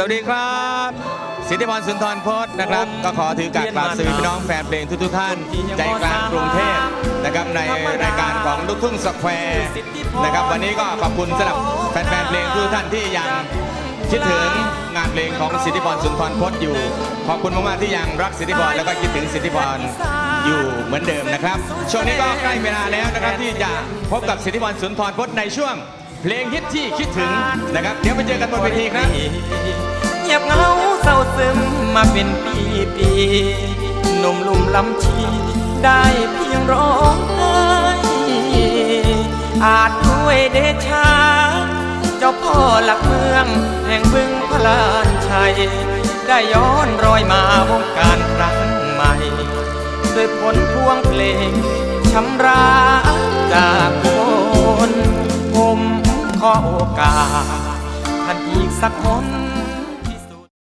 สวัสดีครับ สิทธิพรสุนทรพจน์นะครับ ก็ขอถือการกราบสวัสดีพี่น้องแฟนเพลงทุกๆท่าน ใจกลางกรุงเทพนะครับในรายการของลูกทุ่งสแควร์นะครับ วันนี้ก็ขอบคุณสำหรับแฟนๆเพลงทุกท่านที่ยังคิดถึงงานเพลงของสิทธิพรสุนทรพจน์อยู่ ขอบคุณมากๆที่ยังรักสิทธิพรแล้วก็คิดถึงสิทธิพรอยู่เหมือนเดิมนะครับ ช่วงนี้ก็ใกล้เวลาแล้วนะครับที่จะพบกับสิทธิพรสุนทรพจน์ในช่วง เพลงฮิตที่คิดถึงนะครับ เดี๋ยวไปเจอกันบนเวทีครับเงียบเหงาเศร้าซึมมาเป็นปีปีหนุ่มลุ่มลำชี ได้เพียงร้องไห้อาจด้วยเดชา เจ้าพ่อหลักเมือง แห่งบึงพลานชัย ได้ย้อนรอยมาวงการครั้งใหม่ ด้วยผลพวงเพลงชำร ขอโอกาสท่านอีกสักคน